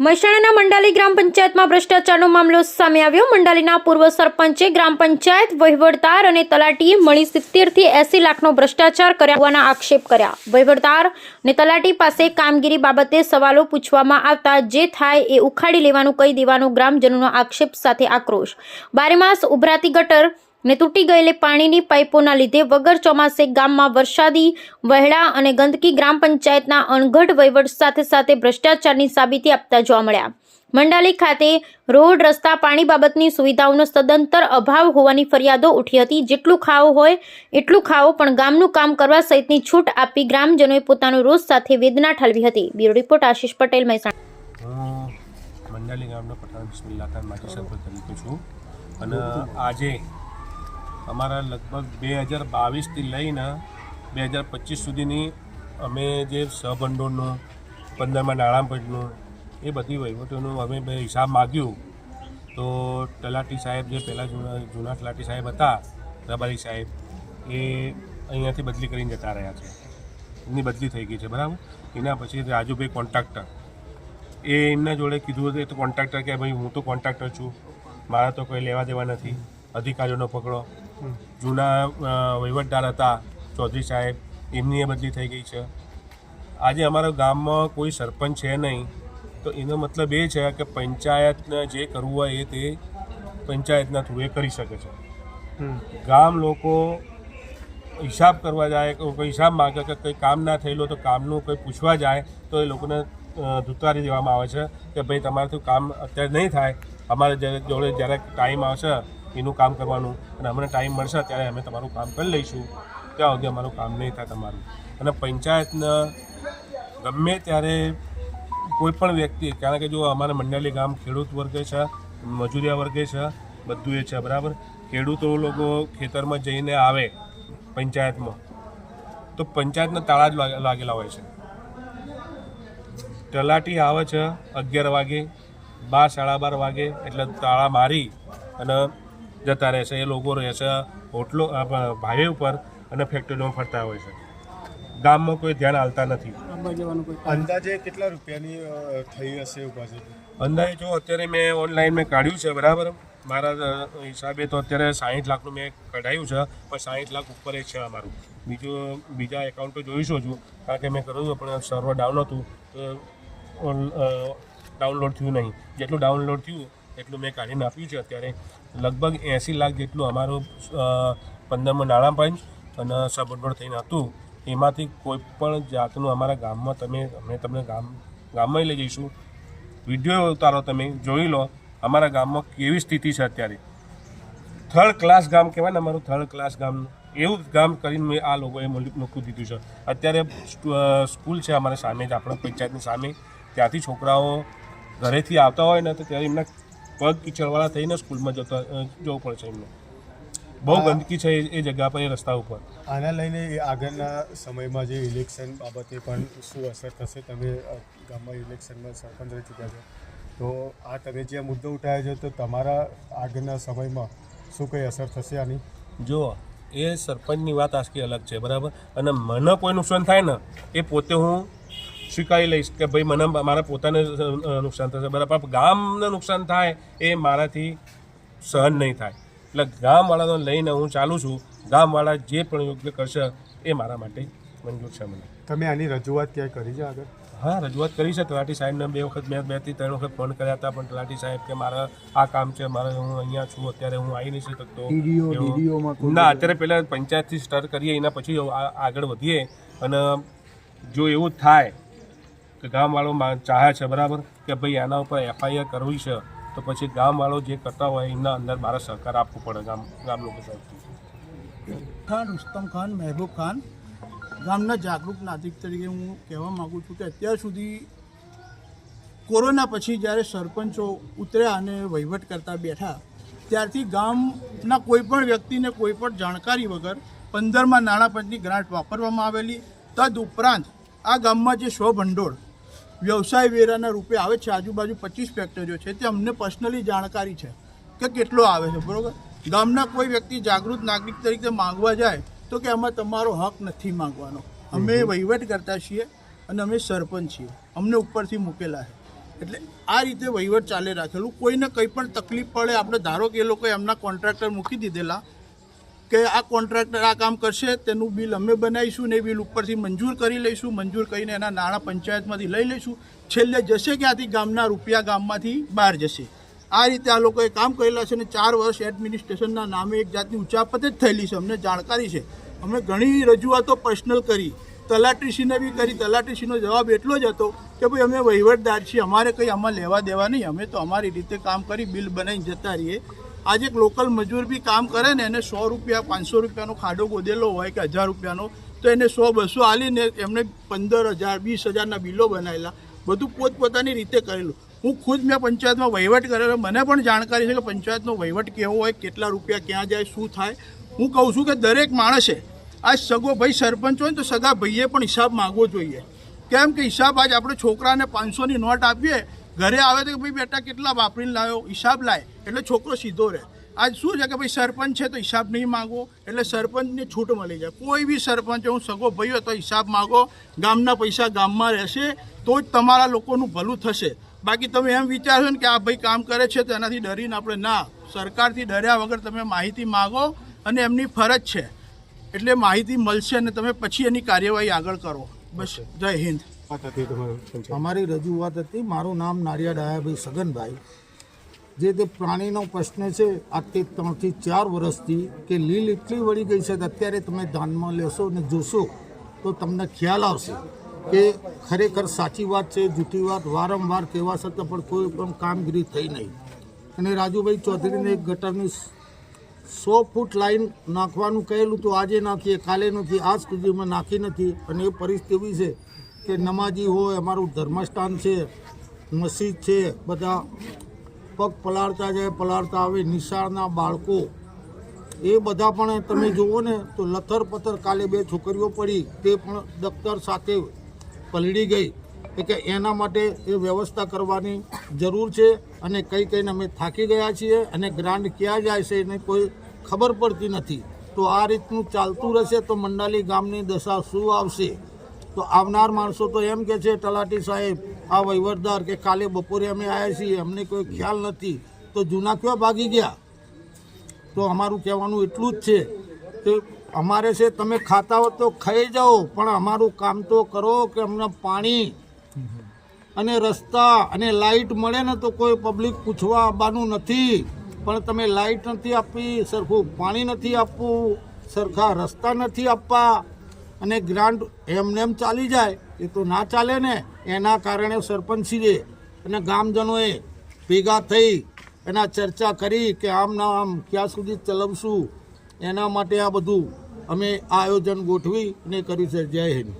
મહેસાણાના મંડાલી ગ્રામ પંચાયતમાં ભ્રષ્ટાચારનો મામલો સામે આવ્યો. મંડાલીના પૂર્વ સરપંચે ગ્રામ પંચાયત વહીવટદાર અને તલાટીએ મળી સિત્તેરથી એસી લાખનો ભ્રષ્ટાચાર કર્યા હોવાના આક્ષેપ કર્યા. વહીવટદાર અને તલાટી પાસે કામગીરી બાબતે સવાલો પૂછવામાં આવતા જે થાય એ ઉખાડી લેવાનું કહી દેવાનો ગ્રામજનોનો આક્ષેપ સાથે આક્રોશ. બારેમાસ ઉભરાતી ગટર ને તૂટી ગયેલી પાણીની પાઇપોના લીધે વગર ચોમાસે ગામમાં વરસાદી વહેડા અને ગંદકી ગ્રામ પંચાયતના અણઘડ વહીવટ સાથે સાથે ભ્રષ્ટાચારની સાબિતી આપતા જોવા મળ્યા. મંડાલી ખાતે રોડ, રસ્તા, પાણી બાબતની સુવિધાઓનો સદંતર અભાવ હોવાની ફરિયાદો ઉઠી હતી. જેટલું ખાવો હોય, એટલું ખાવો પણ ગામનું કામ કરવા સહિતની છૂટ આપી ગ્રામજનોએ પોતાનો રોષ સાથે વેદના ઠાલવી હતી. Bureau report Ashish Patel, Mehsana. મંડાલી ગામનો પઠાણ બિસ્મિલ્લા ખાન માજી સરપંચ તરીકે છું. અને આજે અમારા લગભગ બે હજાર બાવીસથી લઈને બે હજાર પચીસ સુધીની અમે જે સહભંડોળનું, પંદરમાં નાણાપંચનું એ બધી વહીવટોનું અમે હિસાબ માગ્યું. તો તલાટી સાહેબ જે પહેલાં જૂના જૂના તલાટી સાહેબ હતા, રબારી સાહેબ, એ અહીંયાથી બદલી કરીને જતા રહ્યા છે. એમની બદલી થઈ ગઈ છે, બરાબર? એના પછી રાજુભાઈ કોન્ટ્રાક્ટર. એ એમના જોડે કીધું હતું તો કોન્ટ્રાક્ટર કે ભાઈ હું તો કોન્ટ્રાક્ટર છું. મારા તો કોઈ લેવા દેવા નથી. અધિકારીઓનો પકડો. જૂના વહીવટદાર હતા ચૌધરી સાહેબ એમની એ બદલી થઈ ગઈ છે. આજે અમારા ગામમાં કોઈ સરપંચ છે નહીં તો એનો મતલબ એ છે કે પંચાયતને જે કરવું હોય એ તે પંચાયતના થ્રુ એ કરી શકે છે. ગામ લોકો હિસાબ કરવા જાય કોઈ હિસાબ માગે કે કંઈ કામ ના થયેલું તો કામનું કંઈ પૂછવા જાય તો એ લોકોને ધૂતારી દેવામાં આવે છે કે ભાઈ તમારાથી કામ અત્યારે નહીં થાય અમારે જ્યારે જોડે જ્યારે ટાઈમ આવશે એનું કામ કરવાનું અને અમને ટાઈમ મળશે ત્યારે અમે તમારું કામ કરી લઈશું. ત્યાં સુધી અમારું કામ નહીં થાય તમારું. અને પંચાયતના ગમે ત્યારે કોઈ પણ વ્યક્તિ, કારણ કે જો અમારા મંડાલી ગામ ખેડૂત વર્ગે છે, મજૂરિયા વર્ગે છે બધું એ છે, બરાબર? ખેડૂતો લોકો ખેતરમાં જઈને આવે પંચાયતમાં, તો પંચાયતના તાળા જ લાગે- લાગેલા હોય છે. તલાટી આવે છે અગિયાર વાગે બાર સાડા બાર વાગે એટલે તાળા મારી અને જતા રહેશે એ લોકો રહેશે હોટલો અ, ભાઈ ઉપર અને ફેક્ટરીમાં ફરતા હોય છે. ગામમાં કોઈ ધ્યાન આવતા નથી. અંદાજે કેટલા રૂપિયાની થઈ હશે અંદાજે જો અત્યારે મેં ઓનલાઈન મેં કાઢ્યું છે બરાબર? મારા હિસાબે તો અત્યારે સાહીઠ લાખનું મેં કઢાયું છે પણ સાહીઠ લાખ ઉપર જ છે અમારું. બીજું બીજા એકાઉન્ટ જોઈશું છું કારણ કે મેં કર્યું પણ સર્વર ડાઉન હતું તો ઓન- ડાઉનલોડ થયું નહીં. જેટલું ડાઉનલોડ થયું એટલું મેં કાઢીને આપ્યું છે. અત્યારે લગભગ એંસી લાખ જેટલું અમારું પંદરમાં નાણાં પંચ અને સબંડોળ થઈને હતું. એમાંથી કોઈ પણ જાતનું અમારા ગામમાં તમે, અમે તમને ગામ, ગામમાં લઈ જઈશું. વીડિયો ઉતારો તમે, જોઈ લો અમારા ગામમાં કેવી સ્થિતિ છે અત્યારે. થર્ડ ક્લાસ ગામ કહેવાય ને અમારું થર્ડ ક્લાસ ગામ. એવું ગામ કરીને મેં આ લોકોએ મૂકી દીધું છે. અત્યારે સ્કૂલ છે અમારા સામે જ, આપણા પંચાયતની સામે. ત્યાંથી છોકરાઓ ઘરેથી આવતા હોય ને તો ત્યારે એમના પગ કીચડવાળા થઈને સ્કૂલમાં જતા જવું પડે છે એમને. બહુ ગંદકી છે એ- જગ્યા પર એ રસ્તા ઉપર. આના લઈને એ આગળના સમયમાં જે ઇલેક્શન બાબતે પણ શું અસર થશે તમે ગામમાં ઇલેક્શનમાં સરપંચ રહી ચૂક્યા છો તો આ તમે જે મુદ્દો ઉઠાવ્યો છે તો તમારા આગળના સમયમાં શું કંઈ અસર થશે આની? જો એ સરપંચની વાત આખી અલગ છે બરાબર? અને મને કોઈ નુકસાન થાય ને એ પોતે હું સ્વીકારી લઈશ કે ભાઈ મને મારા પોતાને નુકસાન થશે. બરાબર પણ ગામને નુકસાન થાય એ મારાથી સહન નહીં થાય. એટલે ગામવાળાને લઈને હું ચાલું છું. ગામવાળા જે પણ યોગ્ય કરશે એ મારા માટે મંજૂર છે મને. તમે આની રજૂઆત ક્યાંય કરી છે આગળ? હા રજૂઆત કરી છે. તલાટી સાહેબને બે વખત મેં બેથી ત્રણ વખત ફોન કર્યા હતા પણ તલાટી સાહેબ કે મારા આ કામ છે મારે હું અહીંયા છું અત્યારે હું આવી નહીં શકતો. ના અત્યારે પહેલાં પંચાયતથી સ્ટાર્ટ કરીએ એના પછી આગળ વધીએ. અને જો એવું થાય કે ગામવાળો ચાહે છે, બરાબર? કે ભાઈ આના ઉપર એફઆઈઆર કરવી છે, તો પછી ગામવાળો જે કરતા હોય, એના અંદર મારે સહકાર આપવો પડે ગામ ગામ લોકો તરફથી. ખાન, રુસ્તમ ખાન, મહેબૂબ ખાન, ગામના જાગૃત નાગરિક તરીકે હું કહેવા માગું છું કે અત્યાર સુધી કોરોના પછી જ્યારે સરપંચો ઉતર્યા અને વહીવટ કરતા બેઠા, ત્યારથી ગામના કોઈપણ વ્યક્તિને કોઈ પણ જાણકારી વગર પંદરમાં નાણાં પંચની ગ્રાન્ટ વાપરવામાં આવેલી, તદ ઉપરાંત આ ગામમાં જે સ્વભંડોળ વ્યવસાય વેરાના રૂપે આવે છે. આજુબાજુ પચીસ ફેક્ટરીઓ છે. તે અમને પર્સનલી જાણકારી છે કે કેટલો આવે છે બરોબર? ગામના કોઈ વ્યક્તિ જાગૃત નાગરિક તરીકે માંગવા જાય તો કે આમાં તમારો હક નથી માંગવાનો. અમે વહીવટ કરતા છીએ અને અમે સરપંચ છીએ. અમને ઉપરથી મૂકેલા છે. એટલે આ રીતે વહીવટ ચાલે રાખેલું. કોઈને કંઈ પણ તકલીફ પડે આપણે ધારો કે એ લોકોએ એમના કોન્ટ્રાક્ટર મૂકી દીધેલા કે આ કોન્ટ્રાક્ટર આ કામ કરશે, તેનું બિલ અમે બનાવીશું ને એ બિલ ઉપરથી મંજૂર કરી લઈશું, મંજૂર કરીને એના નાણાં પંચાયતમાંથી લઈ લઈશું. છેલ્લે જશે ક્યાંથી? ગામના રૂપિયા ગામમાંથી બહાર જશે. આ રીતે આ લોકોએ કામ કરેલા છે અને ચાર વર્ષ એડમિનિસ્ટ્રેશનના નામે એક જાતની ઉચાપત જ થયેલી છે, અમને જાણકારી છે. અમે ઘણી રજૂઆતો પર્સનલ કરી. તલાટીશ્રીને બી કરી. તલાટીશ્રીનો જવાબ એટલો જ હતો કે ભાઈ, અમે વહીવટદાર છીએ, અમારે કંઈ આમાં લેવા દેવા નહીં. અમે તો અમારી રીતે કામ કરી બિલ બનાવીને જતા રહીએ. આજે એક લોકલ મજૂર બી કામ કરે ને એને સો રૂપિયા, પાંચસો રૂપિયાનો ખાડો ગોદેલો હોય કે હજાર રૂપિયાનો, તો એને સો, બસો આલીને એમને પંદર હજાર, વીસ હજારના બિલો બનાવેલા. બધું પોતપોતાની રીતે કરેલું. હું ખુદ મેં પંચાયતમાં વહીવટ કરેલો. મને પણ જાણકારી છે કે પંચાયતનો વહીવટ કેવો હોય, કેટલા રૂપિયા ક્યાં જાય, શું થાય. હું કહું છું કે દરેક માણસે આ સગો ભાઈ સરપંચ હોય તો સગા ભાઈએ પણ હિસાબ માગવો જોઈએ. કેમ કે હિસાબ આજ આપણે છોકરાને પાંચસોની નોટ આપીએ ઘરે આવે તો ભાઈ બેટા કેટલા વાપરીને લાવ્યો? હિસાબ લાય. એટલે છોકરો સીધો રહે. આજ શું છે કે ભાઈ સરપંચ છે તો હિસાબ નહીં માગો એટલે સરપંચને છૂટ મળી જાય. કોઈ બી સરપંચ, હું સગો ભાઈ હોય તો હિસાબ માગો. ગામના પૈસા ગામમાં રહેશે, તો જ તમારા લોકોનું ભલું થશે. બાકી તમે એમ વિચારશો ને કે આ ભાઈ કામ કરે છે તો એનાથી ડરીને આપણે ના. સરકારથી ડર્યા વગર તમે માહિતી માગો અને એમની ફરજ છે. એટલે માહિતી મળશે અને તમે પછી એની કાર્યવાહી આગળ કરો. બસ. જય હિન્દ. અમારી રજૂઆત હતી, મારું નામ નારિયા ડાયાભાઈ સગનભાઈ. જે તે પ્રાણીનો પ્રશ્ન છે આજથી ત્રણથી ચાર વર્ષથી કે લીલ એટલી વળી ગઈ છે કે અત્યારે તમે ધ્યાનમાં લેશો અને જોશો, તો તમને ખ્યાલ આવશે કે ખરેખર સાચી વાત છે, જૂઠી વાત, વારંવાર કહેવા છતાં પણ કોઈ પણ કામગીરી થઈ નહીં. અને રાજુભાઈ ચૌધરીને એક ગટરની સો ફૂટ લાઈન નાખવાનું કહેલું તો આજે નાખીએ, કાલે નથી, આજ સુધીમાં નાખી નથી, અને એ પરિસ્થિતિ એવી છે કે નમાજી હોય, અમારું ધર્મસ્થાન છે, મસ્જિદ છે, બધા પગ પલાળતા જાય, પલાળતા આવે, નિશાળના બાળકો. એ બધા પણ તમે જુઓ ને, તો લથર પથર કાલે બે છોકરીઓ પડી, તે પણ દફતર સાથે પલળી ગઈ. એટલે એના માટે એ વ્યવસ્થા કરવાની જરૂર છે અને કઈ કઈને અમે થાકી ગયા છીએ અને ગ્રાન્ટ ક્યાં જાય છે એને કોઈ ખબર પડતી નથી. તો આ રીતનું ચાલતું રહેશે તો મંડાલી ગામની દશા શું આવશે? તો આવનાર માણસો તો એમ કે છે, તલાટી સાહેબ, આ વહીવટદાર કે કાલે બપોરે અમે આવ્યા છીએ, અમને કોઈ ખ્યાલ નથી. તો જૂના ક્યાં ભાગી ગયા? તો અમારું કહેવાનું એટલું જ છે કે અમારે છે, તમે ખાતા હો તો ખાઈ જાઓ, પણ અમારું કામ તો કરો કે અમને પાણી અને રસ્તા અને લાઇટ મળે ને તો કોઈ પબ્લિક પૂછવા આવવાનું નથી. પણ તમે લાઇટ નથી આપી, સરખું પાણી નથી આપવું, સરખા રસ્તા નથી આપવા અને ગ્રાન્ટ એમને એમ ચાલી જાય, એ તો ના ચાલે ને, એના કારણે સરપંચીએ અને ગામજનોએ ભેગા થઈ એના ચર્ચા કરી કે આમ ના આમ ક્યાં સુધી ચલાવશું, એના માટે આ બધું અમે આયોજન ગોઠવી ને કર્યું છે. જય હિન્દ.